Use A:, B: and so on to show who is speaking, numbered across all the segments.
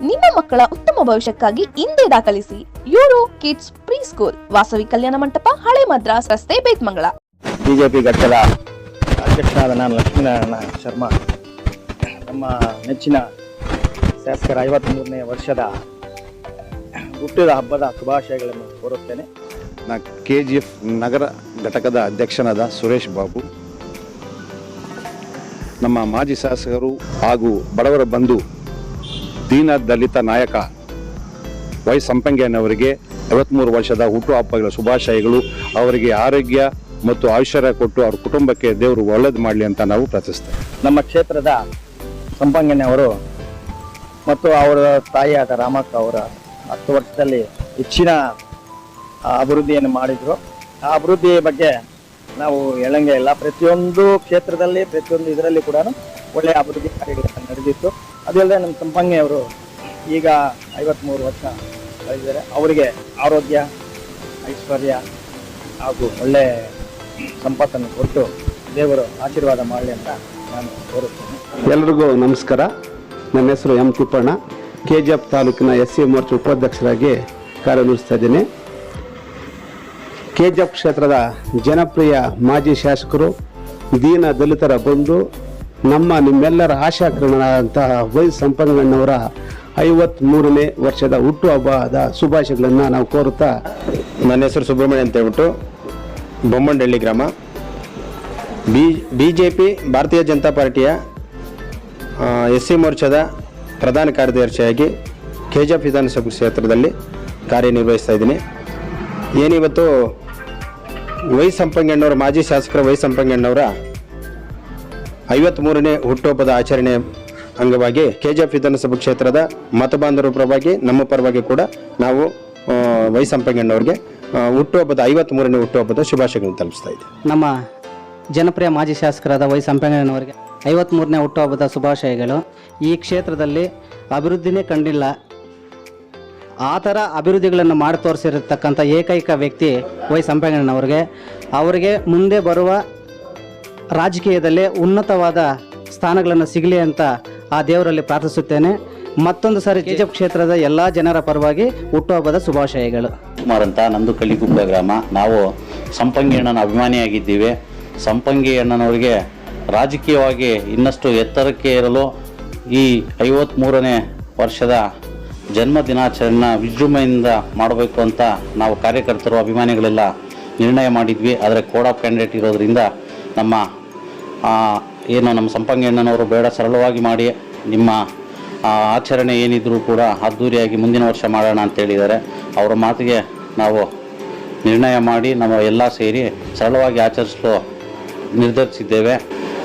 A: ನಿಮ್ಮ ಮಕ್ಕಳ ಉತ್ತಮ ಭವಿಷ್ಯಕ್ಕಾಗಿ ಹಿಂದೆ ದಾಖಲಿಸಿ Euro kids pre school Vasavi Kalyana Mantapa ಹಳೆ ಮದ್ರಾಸ್ ರಸ್ತೆ ಬೇತ್ಮಂಗಳ
B: ಬಿಜೆಪಿ ಘಟ್ಟದ ಅಧ್ಯಕ್ಷನಾದ ನಾನು ಲಕ್ಷ್ಮೀನಾರಾಯಣ ಶರ್ಮಾ. ನಮ್ಮ ನೆಚ್ಚಿನ ಶಾಸಕರ ಐವತ್ತ್ಮೂರನೇ ವರ್ಷದ ಹುಟ್ಟಿದ ಹಬ್ಬದ ಶುಭಾಶಯಗಳನ್ನು ಕೋರುತ್ತೇನೆ.
C: ನಾ ಕೆ ಜಿ ಎಫ್ ನಗರ ಘಟಕದ ಅಧ್ಯಕ್ಷನಾದ ಸುರೇಶ್ ಬಾಬು ನಮ್ಮ ಮಾಜಿ ಶಾಸಕರು ಹಾಗೂ ಬಡವರ ಬಂಧು ದೀನ ದಲಿತ ನಾಯಕ ವೈ ಸಂಪಂಗ್ಯನವರಿಗೆ ಐವತ್ಮೂರು ವರ್ಷದ ಹುಟ್ಟುಹಬ್ಬಗಳ ಶುಭಾಶಯಗಳು. ಅವರಿಗೆ ಆರೋಗ್ಯ ಮತ್ತು ಐಶ್ವರ್ಯ ಕೊಟ್ಟು ಅವ್ರ ಕುಟುಂಬಕ್ಕೆ ದೇವರು ಒಳ್ಳೇದು ಮಾಡಲಿ ಅಂತ ನಾವು ಪ್ರಾರ್ಥಿಸ್ತೇವೆ.
B: ನಮ್ಮ ಕ್ಷೇತ್ರದ ಸಂಪಂಗಣ್ಣವರು ಮತ್ತು ಅವರ ತಾಯಿಯಾದ ರಾಮಕ್ಕ ಅವರ ಹತ್ತು ವರ್ಷದಲ್ಲಿ ಹೆಚ್ಚಿನ ಅಭಿವೃದ್ಧಿಯನ್ನು ಮಾಡಿದರು. ಆ ಅಭಿವೃದ್ಧಿ ಬಗ್ಗೆ ನಾವು ಹೇಳಂಗೆ ಇಲ್ಲ. ಪ್ರತಿಯೊಂದು ಕ್ಷೇತ್ರದಲ್ಲಿ, ಪ್ರತಿಯೊಂದು ಇದರಲ್ಲಿ ಕೂಡ ಒಳ್ಳೆಯ ಅಭಿವೃದ್ಧಿ ಕಾರ್ಯಗಳನ್ನು ನಡೆದಿತ್ತು. ಅದಲ್ಲದೆ ನಮ್ಮ ಸಂಪಂಗಿಯವರು ಈಗ ಐವತ್ತ್ಮೂರು ವರ್ಷ ಕಳೆದಿದ್ದಾರೆ. ಅವರಿಗೆ ಆರೋಗ್ಯ, ಐಶ್ವರ್ಯ ಹಾಗೂ ಒಳ್ಳೆ ಸಂಪತ್ತನ್ನು ಕೊಟ್ಟು ದೇವರು ಆಶೀರ್ವಾದ ಮಾಡಲಿ ಅಂತ ನಾನು ಕೋರುತ್ತೇನೆ.
D: ಎಲ್ರಿಗೂ ನಮಸ್ಕಾರ. ನನ್ನ ಹೆಸರು M Thippanna. K G F ತಾಲೂಕಿನ ಎಸ್ ಸಿ ಮೋರ್ಚಾ ಉಪಾಧ್ಯಕ್ಷರಾಗಿ ಕಾರ್ಯನಿರ್ವಹಿಸ್ತಾ ಇದ್ದೀನಿ. ಕೆ ಜಿ ಎಫ್ ಕ್ಷೇತ್ರದ ಜನಪ್ರಿಯ ಮಾಜಿ ಶಾಸಕರು, ದೀನ ದಲಿತರ ಬಂಧು ನಮ್ಮ ನಿಮ್ಮೆಲ್ಲರ ಆಶಾಕಿರಣರಾದಂತಹ ವೈ ಸಂಪನ್ನಣ್ಣವರ ಐವತ್ತ್ಮೂರನೇ ವರ್ಷದ ಹುಟ್ಟುಹಬ್ಬದ ಶುಭಾಶಯಗಳನ್ನು ನಾವು ಕೋರುತ್ತಾ
E: ನನ್ನ ಹೆಸರು ಸುಬ್ರಹ್ಮಣ್ಯ ಅಂತ ಹೇಳ್ಬಿಟ್ಟು ಬೊಮ್ಮಂಡಳ್ಳಿ ಗ್ರಾಮ. ಬಿ ಬಿ ಜೆ ಪಿ ಭಾರತೀಯ ಜನತಾ ಪಾರ್ಟಿಯ ಎಸ್ ಸಿ ಮೋರ್ಚಾದ ಪ್ರಧಾನ ಕಾರ್ಯದರ್ಶಿಯಾಗಿ ಕೆ ಜಿ ಎಫ್ ವಿಧಾನಸಭಾ ಕ್ಷೇತ್ರದಲ್ಲಿ ಕಾರ್ಯನಿರ್ವಹಿಸ್ತಾ ಇದ್ದೀನಿ. ಏನಿವತ್ತು ವೈ ಸಂಪಂಗಣ್ಣವರ ಮಾಜಿ ಶಾಸಕರ ವೈ ಸಂಪಂಗಣ್ಣವರ ಐವತ್ತ್ಮೂರನೇ ಹುಟ್ಟುಹಬ್ಬದ ಆಚರಣೆ ಅಂಗವಾಗಿ ಕೆಜಿಎಫ್ ವಿಧಾನಸಭಾ ಕ್ಷೇತ್ರದ ಮತಬಾಂಧವರ ಪರವಾಗಿ, ನಮ್ಮ ಪರವಾಗಿ ಕೂಡ ನಾವು ವೈ ಸಂಪಂಗಣ್ಣವ್ರಿಗೆ ಹುಟ್ಟುಹಬ್ಬದ ಹುಟ್ಟುಹಬ್ಬದ ಐವತ್ತ್ಮೂರನೇ ಹುಟ್ಟುಹಬ್ಬದ ಶುಭಾಶಯಗಳನ್ನು ತಲುಪಿಸ್ತಾ ಇದ್ದೀವಿ.
F: ನಮ್ಮ ಜನಪ್ರಿಯ ಮಾಜಿ ಶಾಸಕರಾದ ವೈ ಸಂಪಂಗಣ್ಣನವರಿಗೆ ಐವತ್ತ್ಮೂರನೇ ಹುಟ್ಟುಹಬ್ಬದ ಶುಭಾಶಯಗಳು. ಈ ಕ್ಷೇತ್ರದಲ್ಲಿ ಅಭಿವೃದ್ಧಿನೇ ಕಂಡಿಲ್ಲ. ಆ ಥರ ಅಭಿವೃದ್ಧಿಗಳನ್ನು ಮಾಡಿ ತೋರಿಸಿರತಕ್ಕಂಥ ಏಕೈಕ ವ್ಯಕ್ತಿ ವೈ ಸಂಪಂಗಣ್ಣನವರಿಗೆ ಅವರಿಗೆ ಮುಂದೆ ಬರುವ ರಾಜಕೀಯದಲ್ಲಿ ಉನ್ನತವಾದ ಸ್ಥಾನಗಳನ್ನು ಸಿಗಲಿ ಅಂತ ಆ ದೇವರಲ್ಲಿ ಪ್ರಾರ್ಥಿಸುತ್ತೇನೆ. ಮತ್ತೊಂದು ಸಾರಿ ಕ್ಷೇತ್ರದ ಎಲ್ಲ ಜನರ ಪರವಾಗಿ ಹುಟ್ಟುಹಬ್ಬದ ಶುಭಾಶಯಗಳು.
G: ಕುಮಾರ್ ಅಂತ ನಂದು ಕಳ್ಳಿಗುಪ್ಪ ಗ್ರಾಮ. ನಾವು ಸಂಪಂಗಿ ಅಣ್ಣನ ಅಭಿಮಾನಿಯಾಗಿದ್ದೀವಿ ಸಂಪಂಗಿ ಅಣ್ಣನವರಿಗೆ ರಾಜಕೀಯವಾಗಿ ಇನ್ನಷ್ಟು ಎತ್ತರಕ್ಕೆ ಏರಲು ಈ ಐವತ್ತ್ಮೂರನೇ ವರ್ಷದ ಜನ್ಮ ದಿನಾಚರಣೆನ ವಿಜೃಂಭಣೆಯಿಂದ ಮಾಡಬೇಕು ಅಂತ ನಾವು ಕಾರ್ಯಕರ್ತರು, ಅಭಿಮಾನಿಗಳೆಲ್ಲ ನಿರ್ಣಯ ಮಾಡಿದ್ವಿ. ಆದರೆ ಕೋಡ್ ಆಫ್ ಕ್ಯಾಂಡಿಡೇಟ್ ಇರೋದ್ರಿಂದ ನಮ್ಮ ಏನು ನಮ್ಮ ಸಂಪಂಗಣ್ಣನವರು ಬೇಡ, ಸರಳವಾಗಿ ಮಾಡಿ ನಿಮ್ಮ ಆಚರಣೆ ಏನಿದ್ರೂ ಕೂಡ ಅದ್ದೂರಿಯಾಗಿ ಮುಂದಿನ ವರ್ಷ ಮಾಡೋಣ ಅಂತ ಹೇಳಿದ್ದಾರೆ. ಅವರ ಮಾತಿಗೆ ನಾವು ನಿರ್ಣಯ ಮಾಡಿ ನಾವು ಎಲ್ಲ ಸೇರಿ ಸರಳವಾಗಿ ಆಚರಿಸಲು ನಿರ್ಧರಿಸಿದ್ದೇವೆ.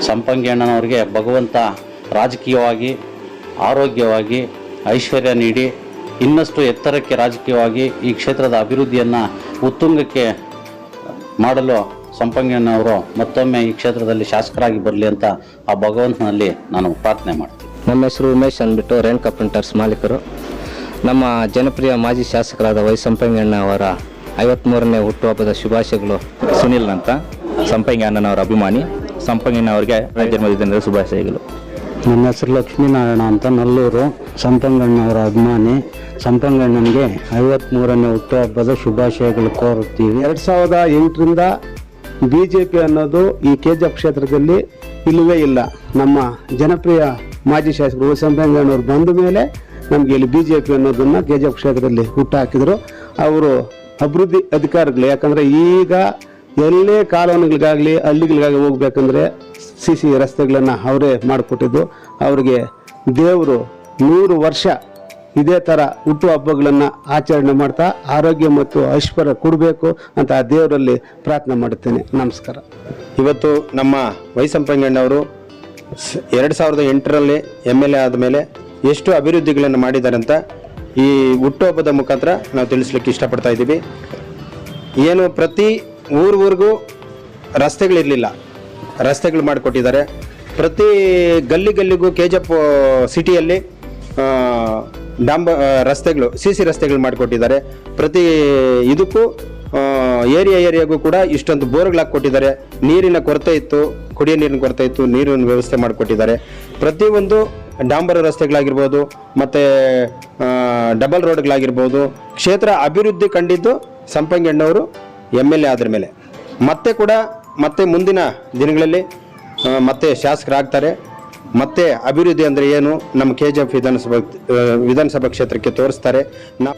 G: ಸಂಪಂಗಿ ಅಣ್ಣನವರಿಗೆ ಭಗವಂತ ರಾಜಕೀಯವಾಗಿ, ಆರೋಗ್ಯವಾಗಿ ಐಶ್ವರ್ಯ ನೀಡಿ, ಇನ್ನಷ್ಟು ಎತ್ತರಕ್ಕೆ ರಾಜಕೀಯವಾಗಿ ಈ ಕ್ಷೇತ್ರದ ಅಭಿವೃದ್ಧಿಯನ್ನು ಉತ್ತುಂಗಕ್ಕೆ ಮಾಡಲು ಸಂಪಂಗಿಯಣ್ಣವರು ಮತ್ತೊಮ್ಮೆ ಈ ಕ್ಷೇತ್ರದಲ್ಲಿ ಶಾಸಕರಾಗಿ ಬರಲಿ ಅಂತ ಆ ಭಗವಂತನಲ್ಲಿ ನಾನು ಪ್ರಾರ್ಥನೆ ಮಾಡ್ತೀನಿ.
H: ನಮ್ಮ ಹೆಸರು ಉಮೇಶ್ ಅಂದ್ಬಿಟ್ಟು ರೇಣುಕಾ ಪ್ರಿಂಟರ್ಸ್ ಮಾಲೀಕರು. ನಮ್ಮ ಜನಪ್ರಿಯ ಮಾಜಿ ಶಾಸಕರಾದ ವೈ ಸಂಪಂಗಣ್ಣ ಅವರ ಐವತ್ತ್ಮೂರನೇ ಹುಟ್ಟುಹಬ್ಬದ ಶುಭಾಶಯಗಳು. ಸುನಿಲ್ ಅಂತ ಸಂಪಂಗಣ್ಣನವರ ಅಭಿಮಾನಿ. ಸಂಪಂಗಣ್ಣ ಅವರಿಗೆ ಜನ್ಮದಿನದ ಶುಭಾಶಯಗಳು.
I: ನನ್ನ ಹೆಸರು ಲಕ್ಷ್ಮೀನಾರಾಯಣ ಅಂತ ನಲ್ಲೂರು. ಸಂಪಂಗಣ್ಣವರ ಅಭಿಮಾನಿ. ಸಂಪಂಗಣ್ಣನಿಗೆ ಐವತ್ತ್ಮೂರನೇ ಹುಟ್ಟುಹಬ್ಬದ ಶುಭಾಶಯಗಳು ಕೋರುತ್ತೀವಿ.
D: ಎರಡು ಸಾವಿರದ ಎಂಟರಿಂದ ಬಿ ಜೆ ಪಿ ಅನ್ನೋದು ಈ ಕೆ ಜಿ ಎಫ್ ಕ್ಷೇತ್ರದಲ್ಲಿ ಇಲ್ಲವೇ ಇಲ್ಲ. ನಮ್ಮ ಜನಪ್ರಿಯ ಮಾಜಿ ಶಾಸಕರು ವೈ ಸಂಪಂಗಣ್ಣವ್ರು ಬಂದ ಮೇಲೆ ನಮಗೆ ಇಲ್ಲಿ ಬಿ ಜೆ ಪಿ ಅನ್ನೋದನ್ನು ಕೆ ಜಿ ಎಫ್ ಕ್ಷೇತ್ರದಲ್ಲಿ ಹುಟ್ಟಾಕಿದರು. ಅವರು ಅಭಿವೃದ್ಧಿ ಅಧಿಕಾರಿಗಳು, ಯಾಕಂದರೆ ಈಗ ಎಲ್ಲೇ ಕಾಲೋನಿಗಳಿಗಾಗಲಿ ಹಳ್ಳಿಗಳಿಗಾಗಿ ಹೋಗ್ಬೇಕಂದ್ರೆ ಸಿ ಸಿ ರಸ್ತೆಗಳನ್ನು ಅವರೇ ಮಾಡಿಕೊಟ್ಟಿದ್ದು. ಅವರಿಗೆ ದೇವರು ನೂರು ವರ್ಷ ಇದೇ ಥರ ಹುಟ್ಟು ಹಬ್ಬಗಳನ್ನು ಆಚರಣೆ ಮಾಡ್ತಾ ಆರೋಗ್ಯ ಮತ್ತು ಐಶ್ವರ್ಯ ಕೊಡಬೇಕು ಅಂತ ಆ ದೇವರಲ್ಲಿ ಪ್ರಾರ್ಥನೆ ಮಾಡುತ್ತೇನೆ. ನಮಸ್ಕಾರ.
E: ಇವತ್ತು ನಮ್ಮ ವೈ ಸಂಪಂಗಣ್ಣವರು ಎರಡು ಸಾವಿರದ ಎಂಟರಲ್ಲಿ ಎಂ ಎಲ್ ಎ ಆದಮೇಲೆ ಎಷ್ಟು ಅಭಿವೃದ್ಧಿಗಳನ್ನು ಮಾಡಿದ್ದಾರೆ ಅಂತ ಈ ಹುಟ್ಟುಹಬ್ಬದ ಮುಖಾಂತರ ನಾವು ತಿಳಿಸ್ಲಿಕ್ಕೆ ಇಷ್ಟಪಡ್ತಾ ಇದ್ದೀವಿ. ಏನು ಪ್ರತಿ ಊರಿಗೂ ರಸ್ತೆಗಳಿರಲಿಲ್ಲ. ರಸ್ತೆಗಳು ಮಾಡಿಕೊಟ್ಟಿದ್ದಾರೆ. ಪ್ರತಿ ಗಲ್ಲಿ ಗಲ್ಲಿಗೂ ಕೆ ಜಿ ಎಫ್ ಸಿಟಿಯಲ್ಲಿ ಡಾಂಬ ರಸ್ತೆಗಳು ಸಿ ಸಿ ರಸ್ತೆಗಳು ಮಾಡಿಕೊಟ್ಟಿದ್ದಾರೆ. ಪ್ರತಿ ಇದಕ್ಕೂ ಏರಿಯಾ ಏರಿಯಾಗೂ ಕೂಡ ಇಷ್ಟೊಂದು ಬೋರ್ಗಳು ಹಾಕ್ಕೊಟ್ಟಿದ್ದಾರೆ ನೀರಿನ ಕೊರತೆ ಇತ್ತು, ಕುಡಿಯೋ ನೀರಿನ ಕೊರತೆ ಇತ್ತು, ನೀರಿನ ವ್ಯವಸ್ಥೆ ಮಾಡಿಕೊಟ್ಟಿದ್ದಾರೆ. ಪ್ರತಿಯೊಂದು ಡಾಂಬರ ರಸ್ತೆಗಳಾಗಿರ್ಬೋದು, ಮತ್ತು ಡಬಲ್ ರೋಡ್ಗಳಾಗಿರ್ಬೋದು, ಕ್ಷೇತ್ರ ಅಭಿವೃದ್ಧಿ ಕಂಡಿದ್ದು ಸಂಪಂಗಿ ಅಣ್ಣವರು ಎಂ ಎಲ್ ಎ ಆದ್ರ ಮೇಲೆ. ಮತ್ತೆ ಕೂಡ, ಮತ್ತೆ ಮುಂದಿನ ದಿನಗಳಲ್ಲಿ ಮತ್ತೆ ಶಾಸಕರಾಗ್ತಾರೆ. ಮತ್ತೆ ಅಭಿವೃದ್ಧಿ ಅಂದರೆ ಏನು? ನಮ್ಮ ಕೆ ಜಿ ಎಫ್ ವಿಧಾನಸಭಾ ವಿಧಾನಸಭಾ ಕ್ಷೇತ್ರಕ್ಕೆ ತೋರಿಸ್ತಾರೆ. ನಾ